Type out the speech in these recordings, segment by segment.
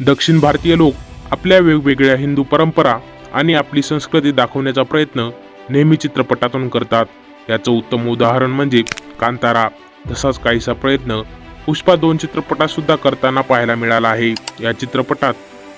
दक्षिण भारतीय लोक आपल्या वेगवेगळ्या हिंदू परंपरा आणि आपली संस्कृती दाखवण्याचा प्रयत्न नेहमी चित्रपटातून करतात. याचं उत्तम उदाहरण म्हणजे कांतारा. तसाच काहीसा प्रयत्न पुष्पा दोन चित्रपटात सुद्धा करताना पाहायला मिळाला आहे. या चित्रपटात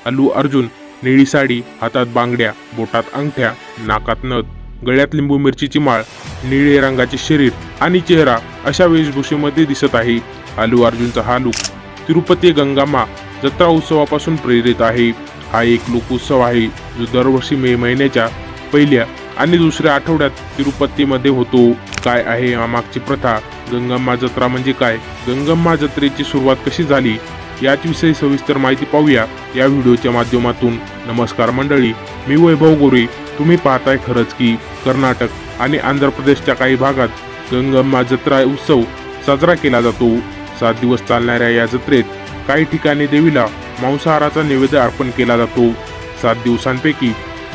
अल्लू अर्जुन निळी साडी हातात बांगड्या बोटात अंगठ्या नाकात नथ गळ्यात लिंबू मिरचीची माळ निळे रंगाचे शरीर आणि चेहरा अशा वेशभूषेमध्ये दिसत आहे. अल्लू अर्जुनचा हा लुक तिरुपती गंगामा जत्रा उत्सवापासून प्रेरित आहे. हा एक लोकोत्सव आहे जो दरवर्षी मे महिन्याच्या पहिल्या आणि दुसऱ्या आठवड्यात तिरुपतीमध्ये होतो. काय आहे यामागची प्रथा? गंगम्मा जत्रा म्हणजे काय? गंगम्मा जत्रेची सुरुवात कशी झाली? याचविषयी सविस्तर माहिती पाहूया या व्हिडिओच्या माध्यमातून. नमस्कार मंडळी मी वैभव गोरे. तुम्ही पाहताय खरंच की कर्नाटक आणि आंध्र प्रदेशच्या काही भागात गंगम्मा जत्रा उत्सव साजरा केला जातो. सात दिवस चालणाऱ्या या जत्रेत काही ठिकाणी देवीला मांसाहाराचा नैवेद्य अर्पण केला जातो. सात दिवसांपैकी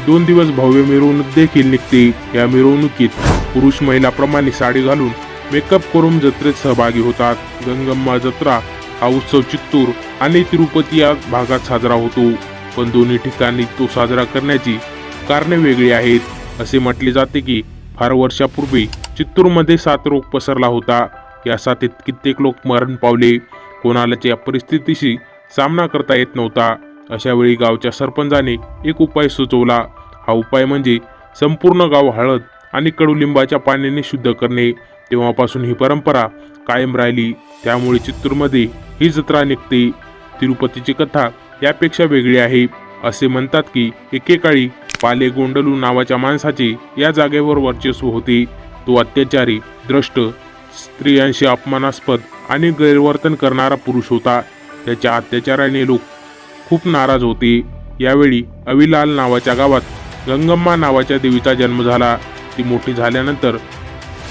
दोन दिवस भव्य मिरवणूक देखील निघते. या मिरवणुकीत पुरुष महिलाप्रमाणे साडी घालून मेकअप करून जत्रेत सहभागी होतात. गंगम्मा जत्रा हा उत्सव चित्तूर आणि तिरुपती या भागात साजरा होतो. पण दोन्ही ठिकाणी तो साजरा करण्याची कारणे वेगळी आहेत. असे म्हटले जाते की फार वर्षापूर्वी चित्तूरमध्ये सात रोग पसरला होता. या साथीत कित्येक लोक मरण पावले. कोणालाच या परिस्थितीशी सामना करता येत नव्हता. अशा वेळी गावच्या सरपंचाने एक उपाय सुचवला. हा उपाय म्हणजे संपूर्ण गाव हळद आणि कडुलिंबाच्या पाण्याने शुद्ध करणे. तेव्हापासून ही परंपरा कायम राहिली. त्यामुळे चित्तूरमध्ये ही जत्रा निघते. तिरुपतीची कथा यापेक्षा वेगळी आहे. असे म्हणतात की एकेकाळी पाले गोंडलू नावाच्या माणसाचे या जागेवर वर्चस्व होते. तो अत्याचारी द्रष्ट स्त्रियांशी अपमानास्पद आणि गैरवर्तन करणारा पुरुष होता. त्याच्या अत्याचाराने लोक खूप नाराज होते. यावेळी अविलाल नावाच्या गावात गंगम्मा नावाच्या देवीचा जन्म झाला. ती मोठी झाल्यानंतर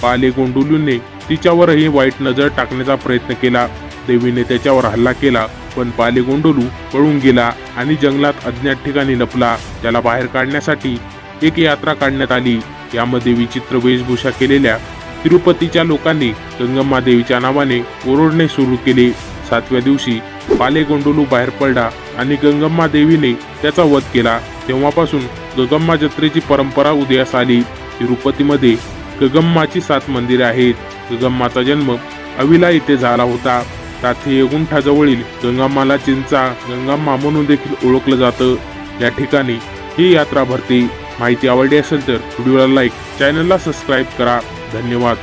पाले गोंडुलूने तिच्यावरही वाईट नजर टाकण्याचा प्रयत्न केला. देवीने त्याच्यावर हल्ला केला पण पाले गोंडोलू पळून गेला आणि जंगलात अज्ञात ठिकाणी लपला. त्याला बाहेर काढण्यासाठी एक यात्रा काढण्यात आली. यामध्ये विचित्र वेशभूषा केलेल्या तिरुपतीच्या लोकांनी गंगम्मा देवीच्या नावाने ओरडणे सुरू केले. सातव्या दिवशी पालेगोंडोलू बाहेर पडला आणि गंगम्मा देवीने त्याचा वध केला. तेव्हापासून गगम्मा जत्रेची परंपरा उदयास आली. तिरुपतीमध्ये गगम्माची सात मंदिरे आहेत. गगम्माचा जन्म अविला येथे झाला होता. ताथे गुंठाजवळील गंगाम्माला चिंचा गंगाम्मा म्हणून देखील ओळखलं जातं. या ठिकाणी ही यात्रा भरते. माहिती आवडली असेल तर व्हिडिओला लाईक चॅनलला सबस्क्राईब करा. धन्यवाद